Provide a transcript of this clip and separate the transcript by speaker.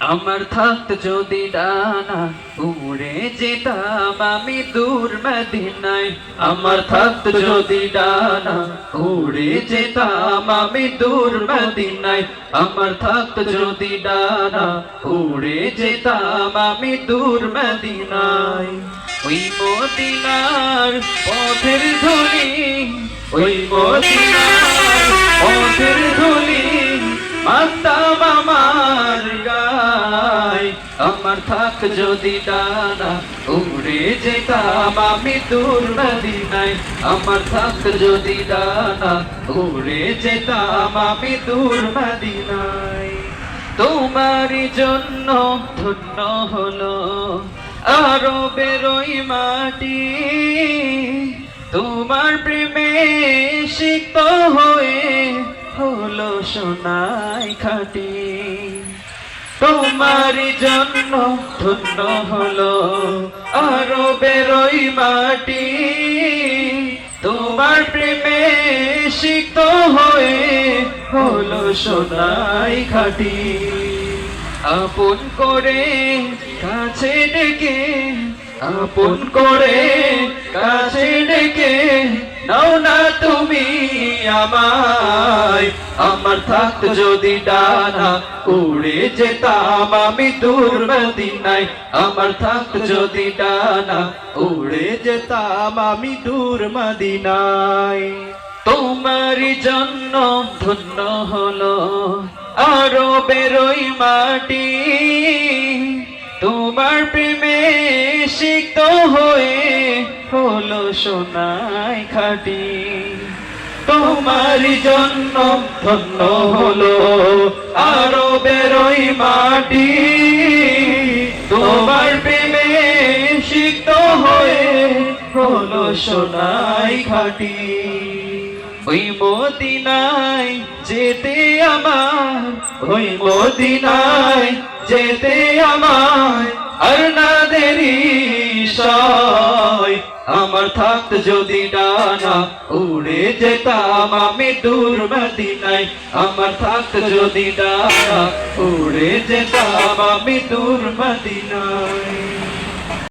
Speaker 1: আমার থাকত যদি ডানা, উড়ে যেতাম আমি দূর মদিনায়। আমার থাকত যদি ডানা, উড়ে যেতাম আমি দূর মদিনায়। আমার থাকত যদি ডানা, উড়ে যেতাম আমি দূর মদিনায়। ওই মদিনার পথের ধুলি ওই মদিনার আমার গায় আমার থাক যদি ডানা উড়ে যেতাম আমি দূর মদিনায়। আমার থাক যদি ডানা উড়ে যেতাম আমি দূর মদিনায়। তোমারই জন্য ধন্য হলো আরও বেরোই মাটি। তোমার প্রেমে সিক্ত হয়ে হলো সোনাই খাটি, তোমার জন্য ধন্য হলো আরও বেরোই মাটি। তোমার প্রেমে সিক্ত হয়ে হলো সোনাই খাটি। আপন করে কাছে ডেকে, আপন করে কাছে ডেকে, নাও না তুমি আমায়। আমার থাক যদি ডানা, উড়ে যেতাম আমি দূর মদিনায় আমার থাক যদি ডানা, উড়ে যেতাম আমি দূর মদিনায় তোমার জন্য ধন্য হলো আরও বেরোই মাটি। তোমার প্রেমে সিক্ত হয়ে হলো সোনাই খাটি। তোমার জন্য ধন্য হলো আরও বেরোই মাটি। তোমার প্রেমে সিক্ত হয়ে হলো সোনাই খাটি। ওই মদিনায় যেতে আমার, ওই মদিনায় যেতে আমার আর না দেরি সয় আমার থাকত যদি ডানা, উড়ে যেতাম আমি দূর মদিনায়। আমার থাকত যদি ডানা, উড়ে যেতাম আমি দূর মদিনায়।